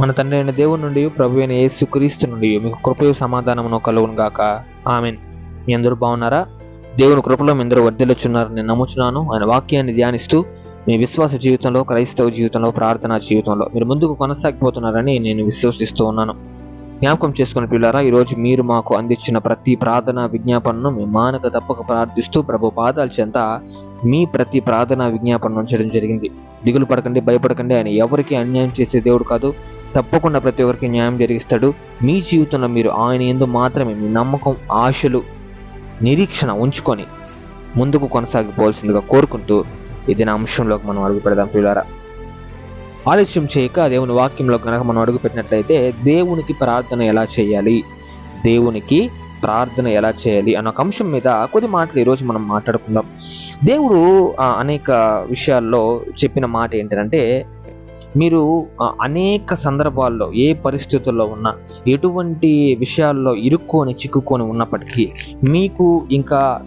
మన తండ్రి అయిన దేవుని నుండి ప్రభు అయిన యేసు క్రీస్తు నుండి మీకు కృపయు సమాధానమును కలుగును గాక. ఆమెన్. మీ అందరూ బాగున్నారా? దేవుని కృపలో మీ అందరూ వర్ధిల్లుచున్నారని నేను నమ్ముచున్నాను. ఆయన వాక్యాన్ని ధ్యానిస్తూ మీ విశ్వాస జీవితంలో క్రైస్తవ జీవితంలో ప్రార్థనా జీవితంలో మీరు ముందుకు కొనసాగిపోతున్నారని నేను విశ్వసిస్తూ ఉన్నాను. జ్ఞాపకం చేసుకున్న పిల్లారా ఈరోజు మీరు మాకు అందించిన ప్రతి ప్రార్థన విజ్ఞాపనను మేము మానక తప్పక ప్రార్థిస్తూ ప్రభు పాదాల చెంత మీ ప్రతి ప్రార్థన విజ్ఞాపన ఉంచడం జరిగింది. దిగులు పడకండి భయపడకండి. ఆయన ఎవరికి అన్యాయం చేసే దేవుడు కాదు. తప్పకుండా ప్రతి ఒక్కరికి న్యాయం జరిగిస్తాడు. మీ జీవితంలో మీరు ఆయన ఎందు మాత్రమే మీ నమ్మకం ఆశలు నిరీక్షణ ఉంచుకొని ముందుకు కొనసాగిపోవాల్సిందిగా కోరుకుంటూ ఇది నా అంశంలోకి మనం అడుగు పెడదాం పిల్లారా ఆలస్యం చేయక దేవుని వాక్యంలో కనుక మనం అడుగుపెట్టినట్లయితే దేవునికి ప్రార్థన ఎలా చేయాలి? దేవునికి ప్రార్థన ఎలా చేయాలి? అన్న ఒక అంశం మీద కొద్ది మాటలు ఈరోజు మనం మాట్లాడుకుందాం. దేవుడు అనేక విషయాల్లో చెప్పిన మాట ఏంటంటే మీరు అనేక సందర్భాల్లో ఏ పరిస్థితుల్లో ఉన్నా ఎటువంటి విషయాల్లో ఇరుక్కొని చిక్కుకొని ఉన్నప్పటికీ మీకు ఇంకా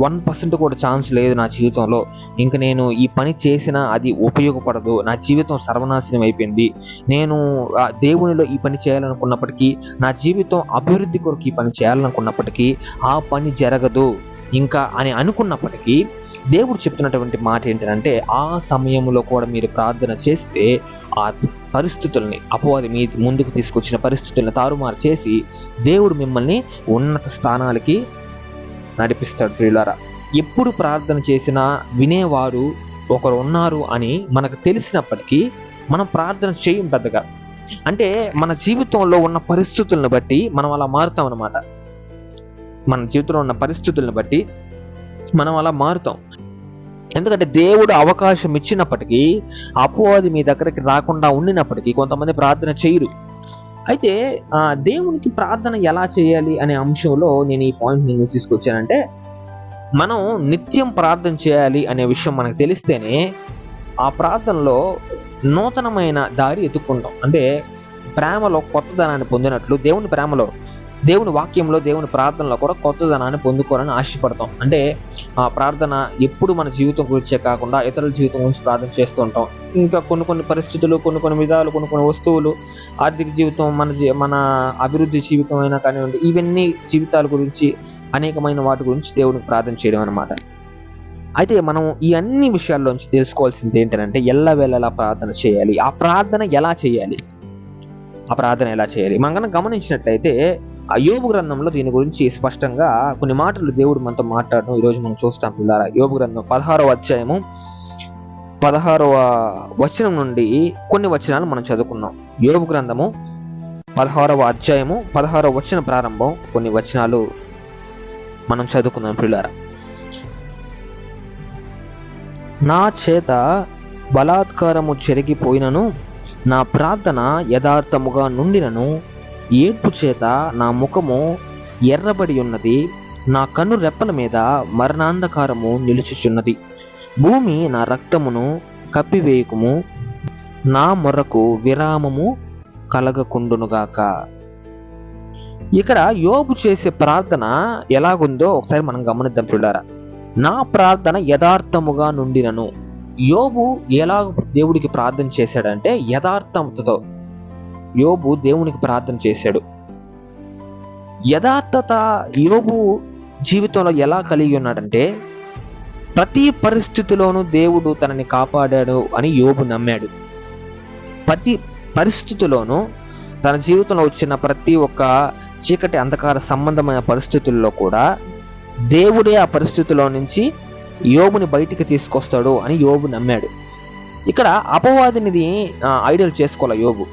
వన్ పర్సెంట్ కూడా ఛాన్స్ లేదు నా జీవితంలో. ఇంక నేను ఈ పని చేసినా అది ఉపయోగపడదు. నా జీవితం సర్వనాశనం అయిపోయింది. నేను ఆ దేవునిలో ఈ పని చేయాలనుకున్నప్పటికీ నా జీవితం అభివృద్ధి కొరకు ఈ పని చేయాలనుకున్నప్పటికీ ఆ పని జరగదు. ఇంకా అని అనుకున్నప్పటికీ దేవుడు చెప్తున్నటువంటి మాట ఏంటంటే ఆ సమయంలో కూడా మీరు ప్రార్థన చేస్తే ఆ పరిస్థితుల్ని అపవాది మీ ముందుకు తీసుకొచ్చిన పరిస్థితుల్ని తారుమారు చేసి దేవుడు మిమ్మల్ని ఉన్నత స్థానాలకి నడిపిస్తాడు ప్రియులారా. ఎప్పుడు ప్రార్థన చేసినా వినేవారు ఒకరు ఉన్నారు అని మనకు తెలిసినప్పటికీ మనం ప్రార్థన చేయం పెద్దగా. అంటే మన జీవితంలో ఉన్న పరిస్థితులను బట్టి మనం అలా మారుతాం అనమాట మన జీవితంలో ఉన్న పరిస్థితులను బట్టి మనం అలా మారుతాం. ఎందుకంటే దేవుడు అవకాశం ఇచ్చినప్పటికీ అపోవాది మీ దగ్గరికి రాకుండా ఉండినప్పటికీ కొంతమంది ప్రార్థన చేయరు. అయితే ఆ, దేవునికి ప్రార్థన ఎలా చేయాలి అనే అంశంలో నేను ఈ పాయింట్ నేను తీసుకొచ్చానంటే మనం నిత్యం ప్రార్థన చేయాలి అనే విషయం మనకు తెలిస్తేనే ఆ ప్రార్థనలో నూతనమైన దారి ఎత్తుక్కుంటాం అంటే ప్రేమలో కొత్తదనాన్ని పొందినట్లు దేవుని ప్రేమలో దేవుని వాక్యంలో దేవుని ప్రార్థనలో కూడా కొత్తదనాన్ని పొందుకోవాలని ఆశపడతాం. అంటే ఆ ప్రార్థన ఎప్పుడు మన జీవితం గురించే కాకుండా ఇతరుల జీవితం గురించి ప్రార్థన చేస్తూ ఉంటాం. ఇంకా కొన్ని కొన్ని పరిస్థితులు కొన్ని కొన్ని విధాలు కొన్ని కొన్ని వస్తువులు ఆర్థిక జీవితం మన జీ- మన అభివృద్ధి జీవితం అయినా కానివ్వండి ఇవన్నీ జీవితాల గురించి అనేకమైన వాటి గురించి దేవునికి ప్రార్థన చేయడం అనమాట అయితే మనం ఈ అన్ని విషయాల్లోంచి తెలుసుకోవాల్సింది ఏంటంటే ఎల్లవేళలా ప్రార్థన చేయాలి? ఆ ప్రార్థన ఎలా చేయాలి? ఆ ప్రార్థన ఎలా చేయాలి? మనం కనుక గమనించినట్లయితే ఆ గ్రంథంలో దీని గురించి స్పష్టంగా కొన్ని మాటలు దేవుడు మనతో మాట్లాడడం ఈరోజు మనం చూస్తాం పిల్లారా. యోబు గ్రంథం పదహారవ అధ్యాయము పదహారవ వచనం నుండి కొన్ని వచనాలు మనం చదువుకున్నాం. యోగు గ్రంథము పదహారవ అధ్యాయము పదహారవ వచన ప్రారంభం కొన్ని వచనాలు మనం చదువుకున్నాం పిల్లారా. నా చేత బలాత్కారము చెరిగిపోయినను నా ప్రార్థన యథార్థముగా నుండినను ఏడ్పు చేత నా ముఖము ఎర్రబడి ఉన్నది నా కన్ను రెప్పల మీద మరణాంధకారము నిలుచుచున్నది. భూమి నా రక్తమును కప్పివేయకుము నా మొర్రకు విరామము కలగకుండునుగాక. ఇక్కడ యోబు చేసే ప్రార్థన ఎలాగుందో ఒకసారి మనం గమనిద్దాం చూడారా. నా ప్రార్థన యథార్థముగా నుండినను. యోబు ఎలా దేవుడికి ప్రార్థన చేశాడంటే యథార్థతతో యోబు దేవునికి ప్రార్థన చేశాడు. యథార్థత యోబు జీవితంలో ఎలా కలిగి ఉన్నాడంటే ప్రతి పరిస్థితిలోనూ దేవుడు తనని కాపాడాడు అని యోబు నమ్మాడు. ప్రతి పరిస్థితిలోనూ తన జీవితంలో వచ్చిన ప్రతి ఒక్క చీకటి అంధకార సంబంధమైన పరిస్థితుల్లో కూడా దేవుడే ఆ పరిస్థితిలో నుంచి యోబుని బయటికి తీసుకొస్తాడు అని యోబు నమ్మాడు. ఇక్కడ అపవాదినిది ఐడియల్ చేసుకోవాలి యోబు?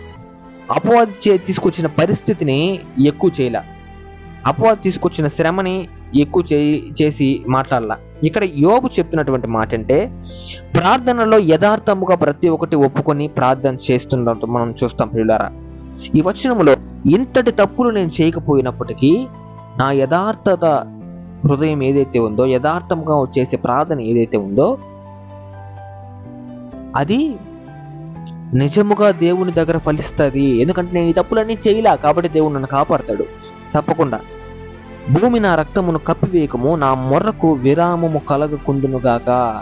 అపవాది చే తీసుకొచ్చిన పరిస్థితిని ఎక్కువ చేయలే. అపవాది తీసుకొచ్చిన శ్రమని ఎక్కువ చేసి మాట్లాడాల. ఇక్కడ యోబు చెప్పినటువంటి మాట అంటే ప్రార్థనలో యథార్థముగా ప్రతి ఒక్కటి ఒప్పుకొని ప్రార్థన చేస్తుండటం మనం చూస్తాం పిల్లారా ఈ వచనంలో ఇంతటి తప్పులు నేను చేయకపోయినప్పటికీ నా యథార్థత హృదయం ఏదైతే ఉందో యథార్థంగా చేసే ప్రార్థన ఏదైతే ఉందో అది నిజముగా దేవుని దగ్గర ఫలిస్తుంది. ఎందుకంటే నేను ఈ తప్పులన్నీ చేయలా కాబట్టి దేవుడు నన్ను కాపాడతాడు. తప్పకుండా. భూమి నా రక్తమును కప్పివేయకము నా మొర్రకు విరామము కలగకుండునుగాక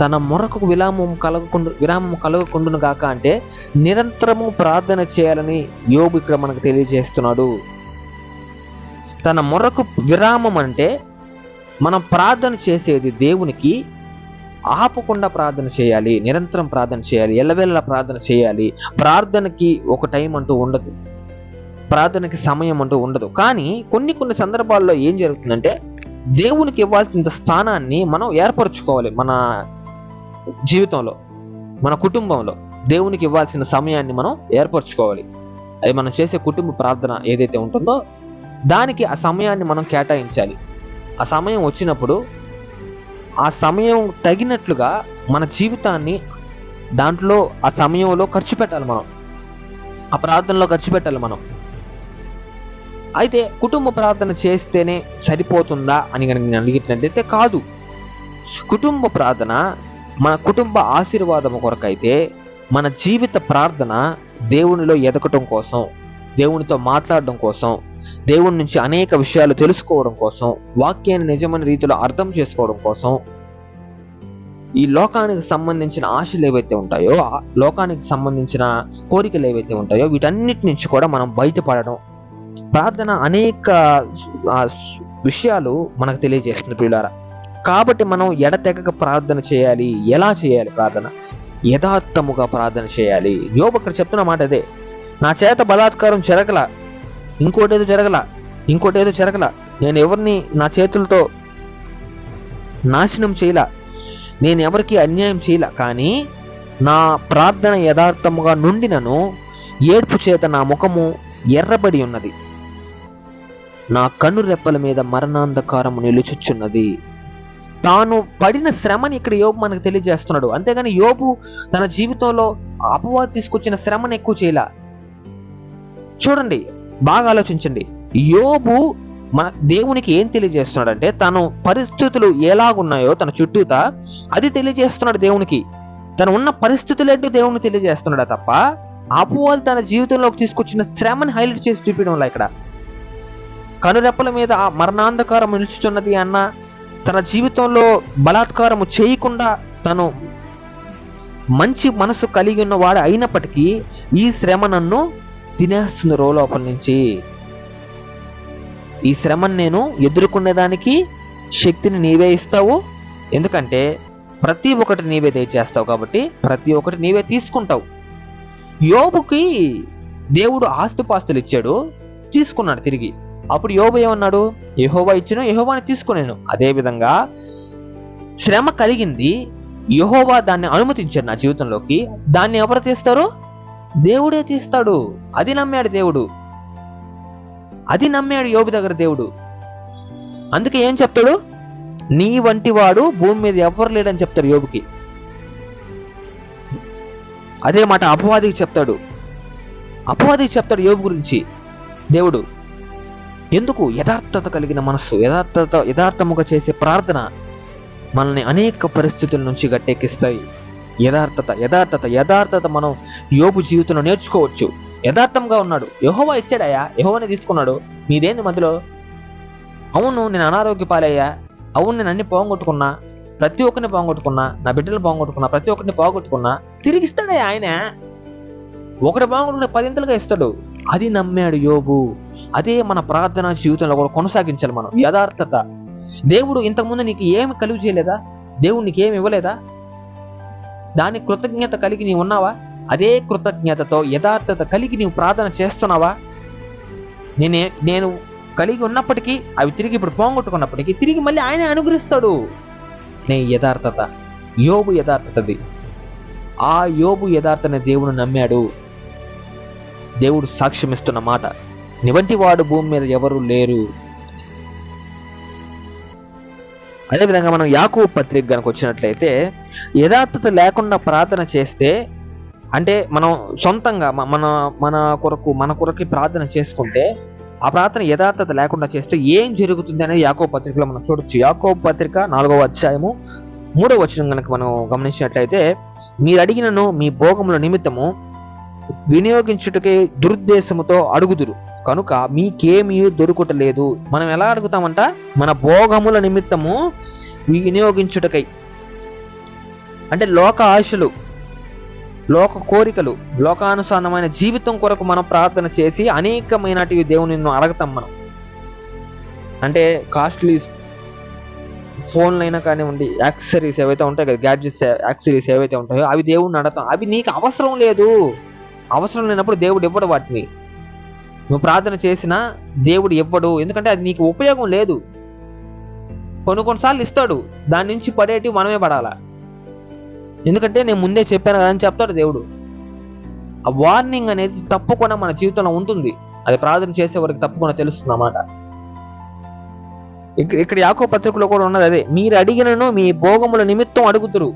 తన మొరకు విరామం కలగకుండా విరామం కలగకుండును గాక అంటే నిరంతరము ప్రార్థన చేయాలని యోగు ఇక్కడ మనకు తెలియజేస్తున్నాడు. తన మొరకు విరామం అంటే మనం ప్రార్థన చేసేది దేవునికి ఆపకుండా ప్రార్థన చేయాలి నిరంతరం ప్రార్థన చేయాలి ఎల్లవేళలా ప్రార్థన చేయాలి. ప్రార్థనకి ఒక టైం అంటూ ఉండదు. ప్రార్థనకి సమయం అంటూ ఉండదు. కానీ కొన్ని కొన్ని సందర్భాల్లో ఏం జరుగుతుందంటే దేవునికి ఇవ్వాల్సిన స్థానాన్ని మనం ఏర్పరచుకోవాలి మన జీవితంలో మన కుటుంబంలో. దేవునికి ఇవ్వాల్సిన సమయాన్ని మనం ఏర్పరచుకోవాలి. అది మనం చేసే కుటుంబ ప్రార్థన ఏదైతే ఉంటుందో దానికి ఆ సమయాన్ని మనం కేటాయించాలి. ఆ సమయం వచ్చినప్పుడు ఆ సమయం తగినట్లుగా మన జీవితాన్ని దాంట్లో ఆ సమయంలో ఖర్చు పెట్టాలి మనం. ఆ ప్రార్థనలో ఖర్చు పెట్టాలి మనం. అయితే కుటుంబ ప్రార్థన చేస్తేనే సరిపోతుందా అని కనుక నేను అడిగినట్లయితే కాదు. కుటుంబ ప్రార్థన మన కుటుంబ ఆశీర్వాదం కొరకైతే మన జీవిత ప్రార్థన దేవునిలో ఎదగటం కోసం దేవునితో మాట్లాడడం కోసం దేవుని నుంచి అనేక విషయాలు తెలుసుకోవడం కోసం వాక్యాన్ని నిజమైన రీతిలో అర్థం చేసుకోవడం కోసం ఈ లోకానికి సంబంధించిన ఆశలు ఏవైతే ఉంటాయో లోకానికి సంబంధించిన కోరికలు ఏవైతే ఉంటాయో వీటన్నిటి నుంచి కూడా మనం బయటపడడం. ప్రార్థన అనేక విషయాలు మనకు తెలియజేస్తుంది పిల్లారా కాబట్టి మనం ఎడతెగక ప్రార్థన చేయాలి ఎలా చేయాలి ప్రార్థన? యథార్థముగా ప్రార్థన చేయాలి. యోబు అక్కడ చెప్తున్న మాట అదే. నా చేత బలాత్కారం జరగల ఇంకోటేదో జరగల ఇంకోటేదో జరగల. నేను ఎవరిని నా చేతులతో నాశనం చేయలా నేను ఎవరికి అన్యాయం చేయలా కానీ నా ప్రార్థన యథార్థముగా నుండినను ఏడ్పు చేత నా ముఖము ఎర్రబడి ఉన్నది. నా కన్ను రెప్పల మీద మరణాంధకారము నిలుచుచున్నది. తాను పడిన శ్రమని ఇక్కడ యోబు మనకు తెలియజేస్తున్నాడు. అంతేగాని యోబు తన జీవితంలో అపవాది తీసుకొచ్చిన శ్రమను ఎక్కువ చేయలా. చూడండి బాగా ఆలోచించండి. యోబు మన దేవునికి ఏం తెలియజేస్తున్నాడంటే తను పరిస్థితులు ఎలాగున్నాయో తన చుట్టూతా అది తెలియజేస్తున్నాడు దేవునికి. తను ఉన్న పరిస్థితులంటూ దేవుని తెలియజేస్తున్నాడు తప్ప అపవాది తన జీవితంలోకి తీసుకొచ్చిన శ్రమని హైలైట్ చేసి చూపించడంలా ఇక్కడ. కనురెప్పల మీద ఆ మరణాంధకారం నిలుచుతున్నది అన్న తన జీవితంలో బలాత్కారము చేయకుండా తను మంచి మనసు కలిగి ఉన్నవాడు అయినప్పటికీ ఈ శ్రమ నన్ను తినేస్తుంది రో లోపల నుంచి ఈ శ్రమను నేను ఎదుర్కొనేదానికి శక్తిని నీవే ఇస్తావు. ఎందుకంటే ప్రతి ఒక్కటి నీవే దయచేస్తావు కాబట్టి ప్రతి ఒక్కటి నీవే తీసుకుంటావు. యోబుకి దేవుడు ఆస్తిపాస్తులు ఇచ్చాడు తీసుకున్నాడు తిరిగి. అప్పుడు యోబు ఏమన్నాడు? యహోవా ఇచ్చిన యహోవాని తీసుకునేను. అదేవిధంగా శ్రమ కలిగింది యహోవా దాన్ని అనుమతించాడు నా జీవితంలోకి. దాన్ని ఎవరు తీస్తారు? దేవుడే తీస్తాడు. అది నమ్మాడు దేవుడు. అది నమ్మాడు యోబు దగ్గర దేవుడు. అందుకే ఏం చెప్తాడు? నీ వంటి వాడు భూమి మీద ఎవ్వరు లేడని చెప్తాడు యోబుకి. అదే మాట అపవాదికి చెప్తాడు. అపవాదికి చెప్తాడు యోబు గురించి. దేవుడు ఎందుకు యథార్థత కలిగిన మనస్సు యథార్థత యథార్థముగా చేసే ప్రార్థన మనల్ని అనేక పరిస్థితుల నుంచి గట్టెక్కిస్తాయి. యథార్థత యథార్థత యథార్థత మనం యోగు జీవితంలో నేర్చుకోవచ్చు. యథార్థంగా ఉన్నాడు. యహోవా ఇచ్చాడయ్యా యహోవాని తీసుకున్నాడు. నీదేంది మధ్యలో? అవును నేను అనారోగ్య పాలయ్యా. అవును నేను అన్ని పోగొట్టుకున్నా. ప్రతి ఒక్కరిని పోగొట్టుకున్నా. నా బిడ్డలు పోగొట్టుకున్నా. ప్రతి ఒక్కరిని పోగొట్టుకున్నా. తిరిగి ఇస్తాడయ్యా ఆయన. ఒకటి బాగుంటుండే పదింతలుగా ఇస్తాడు. అది నమ్మాడు యోబు. అదే మన ప్రార్థన జీవితంలో కూడా కొనసాగించాలి మనం. యథార్థత. దేవుడు ఇంతకుముందు నీకు ఏమి కలుగు చేయలేదా? దేవుడు నీకు ఏమి ఇవ్వలేదా? దాని కృతజ్ఞత కలిగి నీవు ఉన్నావా? అదే కృతజ్ఞతతో యథార్థత కలిగి నీవు ప్రార్థన చేస్తున్నావా? నేనే నేను కలిగి ఉన్నప్పటికీ అవి తిరిగి ఇప్పుడు పోగొట్టుకున్నప్పటికీ తిరిగి మళ్ళీ ఆయనే అనుగ్రహిస్తాడు. నే యథార్థత యోబు యథార్థతది. ఆ యోబు యథార్థన దేవుడు నమ్మాడు. దేవుడు సాక్ష్యమిస్తున్న మాట. నివంటి వాడు భూమి మీద ఎవరు లేరు. అదేవిధంగా మనం యాకూబ్ పత్రిక కనుక వచ్చినట్లయితే యథార్థత లేకుండా ప్రార్థన చేస్తే అంటే మనం సొంతంగా మన మన కొరకు మన కొరకు ప్రార్థన చేసుకుంటే ఆ ప్రార్థన యథార్థత లేకుండా చేస్తే ఏం జరుగుతుంది అనేది యాకో పత్రికలో మనం చూడొచ్చు. యాకో పత్రిక నాలుగవ అధ్యాయము మూడవ వచనం కనుక మనం గమనించినట్లయితే మీరు అడిగినను మీ భోగముల నిమిత్తము వినియోగించుటకే దురుద్దేశముతో అడుగుదురు. కనుక మీకేమీ దొరుకుటలేదు. మనం ఎలా అడుగుతామంట? మన భోగముల నిమిత్తము వినియోగించుటకై. అంటే లోక ఆశలు లోక కోరికలు లోకానుసారమైన జీవితం కొరకు మనం ప్రార్థన చేసి అనేకమైనటివి దేవుని అడగతాం మనం. అంటే కాస్ట్లీ ఫోన్లు అయినా కానివ్వండి యాక్సరీస్ ఏవైతే ఉంటాయి కదా గ్యాడ్జెట్స్ యాక్సరీస్ ఏవైతే ఉంటాయో అవి దేవుడిని అడతాం అవి నీకు అవసరం లేదు. అవసరం లేనప్పుడు దేవుడు ఇవ్వడు వాటిని. నువ్వు ప్రార్థన చేసినా దేవుడు ఇవ్వడు. ఎందుకంటే అది నీకు ఉపయోగం లేదు. కొన్ని కొన్నిసార్లు ఇస్తాడు. దాని నుంచి పడేటి మనమే పడాలా? ఎందుకంటే నేను ముందే చెప్పాను కదా అని చెప్తాడు దేవుడు. ఆ వార్నింగ్ అనేది తప్పకుండా మన జీవితంలో ఉంటుంది. అది ప్రార్థన చేసే వరకు తప్పకుండా తెలుస్తుంది అన్నమాట. ఇక్కడ ఇక్కడ యాకో పత్రికలో కూడా ఉన్నది అదే మీరు అడిగినను మీ భోగముల నిమిత్తం అడుగుతురు.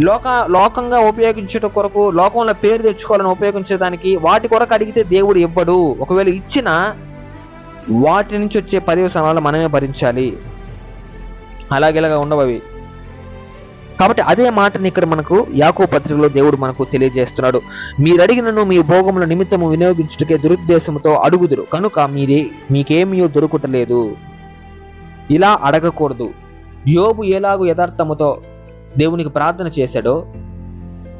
లోక లోకంగా ఉపయోగించట కొరకు లోకంలో పేరు తెచ్చుకోవాలని ఉపయోగించడానికి వాటి కొరకు అడిగితే దేవుడు ఇవ్వడు. ఒకవేళ ఇచ్చిన వాటి నుంచి వచ్చే పర్యవసనాలు మనమే భరించాలి. అలాగేలాగా ఉండవు అవి. కాబట్టి అదే మాటని ఇక్కడ మనకు యాకో పత్రికలో దేవుడు మనకు తెలియజేస్తున్నాడు. మీరు అడిగినను మీ భోగముల నిమిత్తము వినియోగించుటకే దురుద్దేశంతో అడుగుదురు. కనుక మీరే మీకేమీ దొరుకుటలేదు. ఇలా అడగకూడదు. యోబు ఎలాగూ యథార్థముతో దేవునికి ప్రార్థన చేశాడో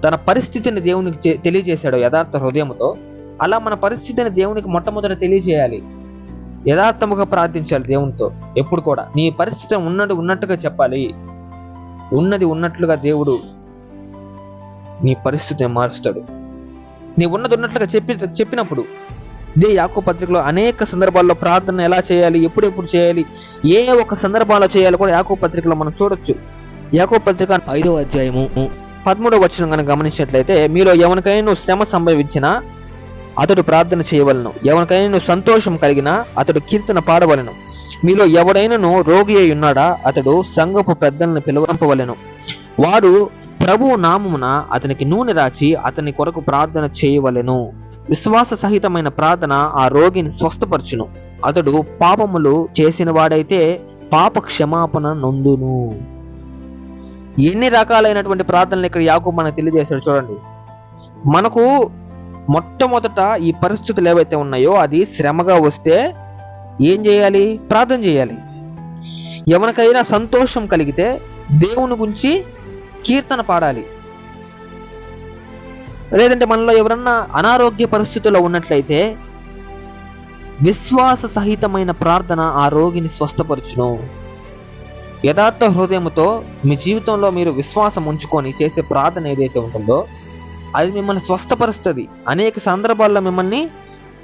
తన పరిస్థితిని దేవునికి తెలియజేశాడో యథార్థ హృదయంతో అలా మన పరిస్థితిని దేవునికి మొట్టమొదట తెలియజేయాలి. యథార్థముగా ప్రార్థించాలి దేవునితో. ఎప్పుడు కూడా. నీ పరిస్థితి ఉన్నట్టు ఉన్నట్టుగా చెప్పాలి. ఉన్నది ఉన్నట్లుగా దేవుడు నీ పరిస్థితిని మారుస్తాడు. నీ ఉన్నది ఉన్నట్లుగా చెప్పి చెప్పినప్పుడు ఇదే యాకో పత్రికలో అనేక సందర్భాల్లో ప్రార్థన ఎలా చేయాలి ఎప్పుడెప్పుడు చేయాలి ఏ ఒక సందర్భాల్లో చేయాలో కూడా యాకో పత్రికలో మనం చూడొచ్చు. యాకో పత్రిక ఐదో అధ్యాయము పదమూడవ వచనం కనుక గమనించినట్లయితే మీలో ఎవరికైనా శ్రమ సంభవించినా అతడు ప్రార్థన చేయవలను. ఎవరికైనా సంతోషం కలిగినా అతడు కీర్తన పాడవలను. మీలో ఎవడైనను రోగి అయి ఉన్నాడా? అతడు సంఘపు పెద్దలను పిలువంపవలెను వాడు ప్రభువు నామమున అతనికి నూనె రాచి అతని కొరకు ప్రార్థన చేయవలెను. విశ్వాస సహితమైన ప్రార్థన ఆ రోగిని స్వస్థపరచును. అతడు పాపములు చేసిన వాడైతే పాప క్షమాపణ నొందును. ఎన్ని రకాలైనటువంటి ప్రార్థనలు ఇక్కడ యాకు మనకు తెలియజేశాడు చూడండి. మనకు మొట్టమొదట ఈ పరిస్థితులు ఏవైతే ఉన్నాయో అది శ్రమగా వస్తే ఏం చేయాలి? ప్రార్థన చేయాలి. ఎవరికైనా సంతోషం కలిగితే దేవుని గురించి కీర్తన పాడాలి. లేదంటే మనలో ఎవరన్నా అనారోగ్య పరిస్థితుల్లో ఉన్నట్లయితే విశ్వాస సహితమైన ప్రార్థన ఆ రోగిని స్వస్థపరచును. యథార్థ హృదయముతో మీ జీవితంలో మీరు విశ్వాసం ఉంచుకొని చేసే ప్రార్థన ఏదైతే ఉంటుందో అది మిమ్మల్ని స్వస్థపరుస్తుంది. అనేక సందర్భాల్లో మిమ్మల్ని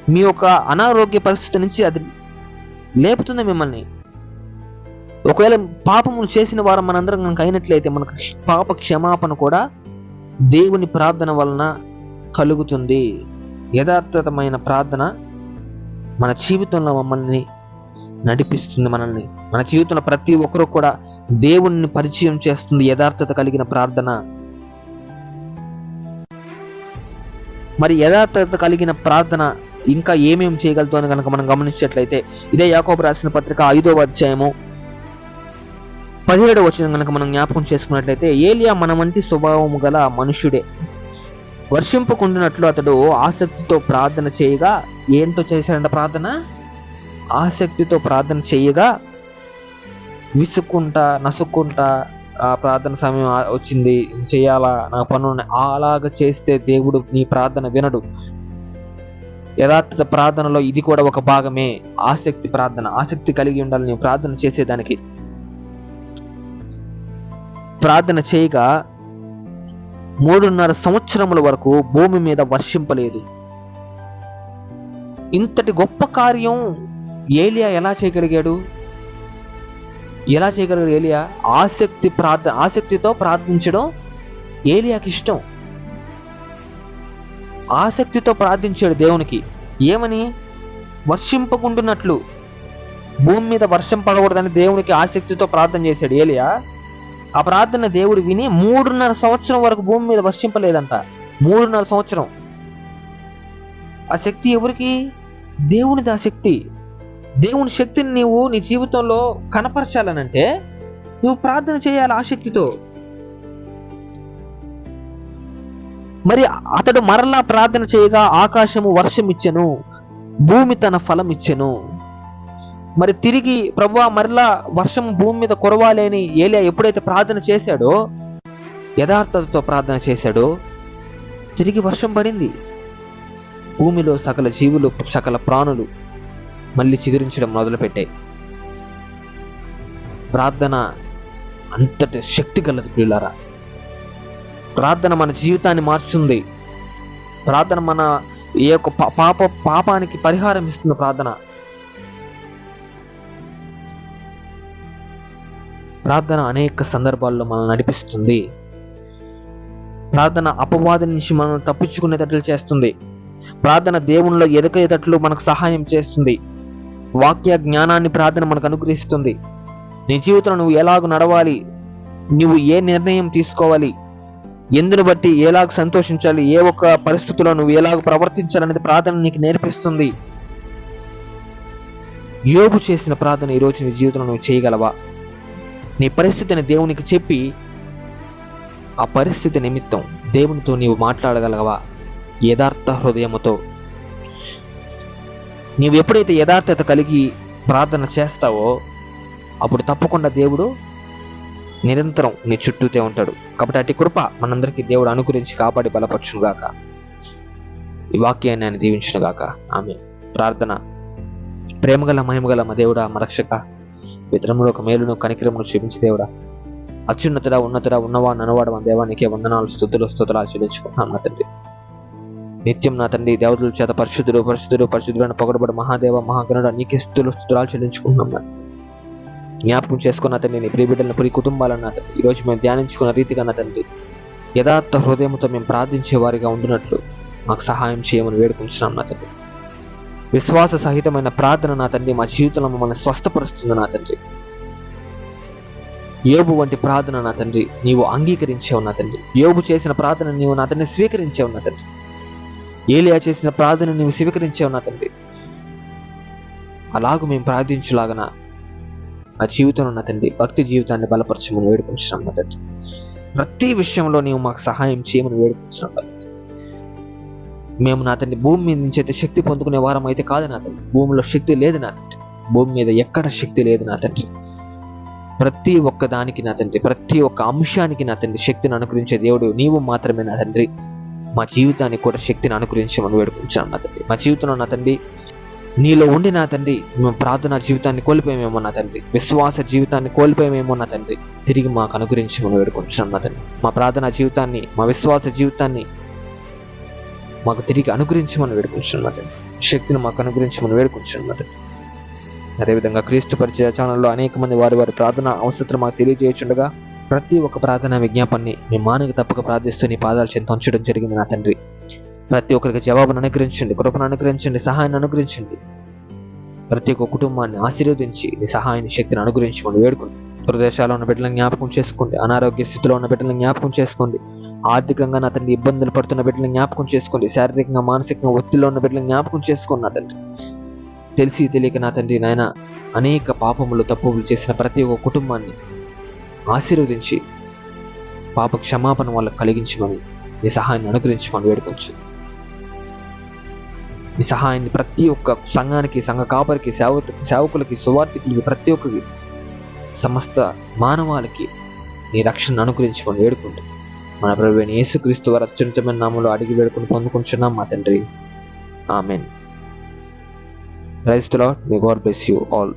మీ యొక్క అనారోగ్య పరిస్థితి నుంచి అది లేపుతుంది మిమ్మల్ని. ఒకవేళ పాపములు చేసిన వారు మనందరం కనుక అయినట్లయితే మనకు పాప క్షమాపణ కూడా దేవుని ప్రార్థన వలన కలుగుతుంది. యథార్థమైన ప్రార్థన మన జీవితంలో మమ్మల్ని నడిపిస్తుంది మనల్ని. మన జీవితంలో ప్రతి ఒక్కరు కూడా దేవుణ్ణి పరిచయం చేస్తుంది యథార్థత కలిగిన ప్రార్థన. మరి యథార్థత కలిగిన ప్రార్థన ఇంకా ఏమేమి చేయగలుగుతాం అని కనుక మనం గమనించినట్లయితే ఇదే యాకోబు రాసిన పత్రిక ఐదవ అధ్యాయము పదిహేడవ వచ్చిన కనుక మనం జ్ఞాపకం చేసుకున్నట్లయితే ఏలియా మన వంటి స్వభావము గల మనుష్యుడే. వర్షింపకుండినట్లు అతడు ఆసక్తితో ప్రార్థన చేయగా ఏంటో చేశాడంట ప్రార్థన? ఆసక్తితో ప్రార్థన చేయగా విసుక్కుంటా నసుక్కుంటా ఆ ప్రార్థన సమయం వచ్చింది చేయాలా నా పనులు అలాగ చేస్తే దేవుడు నీ ప్రార్థన వినడు. యథార్థ ప్రార్థనలో ఇది కూడా ఒక భాగమే. ఆసక్తి ప్రార్థన. ఆసక్తి కలిగి ఉండాలి. నేను ప్రార్థన చేసేదానికి. ప్రార్థన చేయగా మూడున్నర సంవత్సరముల వరకు భూమి మీద వర్షింపలేదు. ఇంతటి గొప్ప కార్యం ఏలియా ఎలా చేయగలిగాడు? ఎలా చేయగలిగాడు ఏలియా? ఆసక్తి ప్రార్థన ఆసక్తితో ప్రార్థించడం ఏలియాకి ఇష్టం. ఆసక్తితో ప్రార్థించాడు దేవునికి. ఏమని? వర్షింపకుండునట్లు. భూమి మీద వర్షం పడకూడదని దేవునికి ఆసక్తితో ప్రార్థన చేశాడు ఏలియా. ఆ ప్రార్థన దేవుడు విని మూడున్నర సంవత్సరం వరకు భూమి మీద వర్షింపలేదంట. మూడున్నర సంవత్సరం. ఆ శక్తి ఎవరికి? దేవునిది ఆ శక్తి. దేవుని శక్తిని నీవు నీ జీవితంలో కనపరచాలనంటే నువ్వు ప్రార్థన చేయాలి ఆసక్తితో మరి అతడు మరలా ప్రార్థన చేయగా ఆకాశము వర్షం ఇచ్చెను భూమి తన ఫలం ఇచ్చెను మరి తిరిగి ప్రభు మరలా వర్షం భూమి మీద కురవాలి అని ఏలియా ఎప్పుడైతే ప్రార్థన చేశాడో యథార్థతతో ప్రార్థన చేశాడో తిరిగి వర్షం పడింది. భూమిలో సకల జీవులు సకల ప్రాణులు మళ్ళీ చిగురించడం మొదలుపెట్టాయి. ప్రార్థన అంతటి శక్తి గలదు పిల్లరా ప్రార్థన మన జీవితాన్ని మార్చుతుంది ప్రార్థన మన ఏ యొక్క పా- పాప పాపానికి పరిహారం ఇస్తుంది ప్రార్థన. ప్రార్థన అనేక సందర్భాల్లో మనం నడిపిస్తుంది. ప్రార్థన అపవాది నుంచి మనం తప్పించుకునేటట్లు చేస్తుంది. ప్రార్థన దేవునిలో ఎదకేటట్లు మనకు సహాయం చేస్తుంది. వాక్య జ్ఞానాన్ని ప్రార్థన మనకు అనుగ్రహిస్తుంది. నీ జీవితంలో నువ్వు ఎలాగ నడవాలి? నువ్వు ఏ నిర్ణయం తీసుకోవాలి? ఎందును బట్టి ఎలాగ సంతోషించాలి? ఏ ఒక్క పరిస్థితిలో నువ్వు ఎలాగ ప్రవర్తించాలనేది ప్రార్థన నీకు నేర్పిస్తుంది. యోగు చేసిన ప్రార్థన ఈరోజు నీ జీవితంలో నువ్వు చేయగలవా? నీ పరిస్థితిని దేవునికి చెప్పి ఆ పరిస్థితి నిమిత్తం దేవునితో నీవు మాట్లాడగలవా? యథార్థ హృదయముతో. నీవు ఎప్పుడైతే యథార్థత కలిగి ప్రార్థన చేస్తావో అప్పుడు తప్పకుండా దేవుడు నిరంతరం నీ చుట్టూతే ఉంటాడు. కాబట్టి అటు కృప మనందరికీ దేవుడు అనుగురించి కాపాడి బలపరచునుగాక. ఈ వాక్యాన్ని ఆయన దీవించునుగాక. ఆమె ప్రార్థన. ప్రేమగల మహిమగల మా దేవుడా మరక్షక రక్షక. ఒక మేలును కనికరమును చూపించి దేవుడా. అత్యున్నతుడా ఉన్నతుడా ఉన్నవా ననవాడు మన దేవానికి వందనాలు స్థుతులు స్థుతులు చెల్లించుకుంటున్నాం నా తండ్రి. నిత్యం నా తండ్రి దేవతల చేత పరిశుద్ధుడు పరిశుద్ధుడు పరిశుద్ధులను పొగడబడి మహాదేవ మహాగణుడు నీకే స్థుతులు స్థుతులు చెల్లించుకుంటున్నాం నా జ్ఞాపకం చేసుకున్న తండ్రిని ప్రియబిడ్డలను ప్రియ కుటుంబాలను ఈ ఈరోజు మేము ధ్యానించుకున్న రీతిగా నా తండ్రి యథార్థ హృదయంతో మేము ప్రార్థించే వారిగా ఉండినట్లు మాకు సహాయం చేయమని వేడుకుంటున్నాం నా తండ్రి. విశ్వాస సహితమైన ప్రార్థన నా తండ్రి మా జీవితంలో మమ్మల్ని స్వస్థపరుస్తుంది నా తండ్రి. యోబు వంటి ప్రార్థన నా తండ్రి నీవు అంగీకరించావు నా తండ్రి. యోబు చేసిన ప్రార్థన నీవు నా తండ్రి స్వీకరించావు నా తండ్రి. ఏలియా చేసిన ప్రార్థన నీవు స్వీకరించావు నా తండ్రి. అలాగూ మేము ప్రార్థించులాగన ఆ జీవితంలో నా తండ్రి భక్తి జీవితాన్ని బలపరచమని వేడుకుంటున్నాం నా తండ్రి ప్రతి విషయంలో నీవు మాకు సహాయం చేయమని వేడుకుంటున్నాం తండ్రి. మేము నా తండ్రి భూమి మీద నుంచి అయితే శక్తి పొందుకునే వారం అయితే కాదు నా తండ్రి. భూమిలో శక్తి లేదు నా తండ్రి. భూమి మీద ఎక్కడ శక్తి లేదు నా తండ్రి. ప్రతి ఒక్క దానికి నా తండ్రి ప్రతి ఒక్క అంశానికి నా తండ్రి శక్తిని అనుగ్రహించే దేవుడు నీవు మాత్రమే నా తండ్రి. మా జీవితానికి కూడా శక్తిని అనుగ్రహించమని వేడుకుంటున్నాను నా తండ్రి మా జీవితంలో నా తండ్రి నీలో ఉండి నా తండ్రి మేము ప్రార్థన జీవితాన్ని కోల్పోయామేమో నా తండ్రి. విశ్వాస జీవితాన్ని కోల్పోయామేమో నా తండ్రి. తిరిగి మాకు అనుగ్రహించమని వేడుకుంటున్నాం నా తండ్రి. మా ప్రార్థనా జీవితాన్ని మా విశ్వాస జీవితాన్ని మాకు తిరిగి అనుగ్రహించమని వేడుకుంటున్నాం నా తండ్రి. శక్తిని మాకు అనుగ్రహించమని వేడుకుంటున్నాం నా తండ్రి. అదేవిధంగా క్రీస్తు పరిచయ ఛానల్లో అనేక మంది వారి వారి ప్రార్థన అవసరం మాకు తెలియజేయచుండగా ప్రతి ఒక్క ప్రార్థన విజ్ఞాపాన్ని మీ మానక తప్పక ప్రార్థిస్తూ నీ పాదాలు చెంత ఉంచడం జరిగింది నా తండ్రి. ప్రతి ఒక్కరికి జవాబును అనుగ్రహించండి కృపను అనుగ్రహించండి సహాయాన్ని అనుగ్రహించండి. ప్రతి ఒక్క కుటుంబాన్ని ఆశీర్వదించి మీ సహాయాన్ని శక్తిని అనుగ్రహించమని వేడుకోండి ప్రదేశాల్లో ఉన్న బిడ్డలను జ్ఞాపకం చేసుకోండి అనారోగ్య స్థితిలో ఉన్న బిడ్డలను జ్ఞాపకం చేసుకోండి. ఆర్థికంగా నా తండ్రి ఇబ్బందులు పడుతున్న బిడ్డలను జ్ఞాపకం చేసుకోండి. శారీరకంగా మానసికంగా ఒత్తిడిలో ఉన్న బిడ్డలను జ్ఞాపకం చేసుకోండి నా తండ్రి. తెలిసి తెలియక నా తండ్రి నాయన అనేక పాపములు తప్పులు చేసిన ప్రతి ఒక్క కుటుంబాన్ని ఆశీర్వదించి పాప క్షమాపణ వాళ్ళకు కలిగించమని మీ సహాయాన్ని అనుగ్రహించమని వేడుకోవచ్చు సహాయాన్ని ప్రతి ఒక్క సంఘానికి సంఘ కాపరికి సేవ సేవకులకి సువార్థికులకి ప్రతి ఒక్కరికి సమస్త మానవాళికి నీ రక్షణ అనుగ్రహించుకొని వేడుకుంటూ మన ప్రభుని యేసుక్రీస్తు వారి అత్యున్నతమైన నామంలో అడిగి వేడుకొని పొందుకుంటున్నాం మా తండ్రి amen Praise the Lord. May God bless all.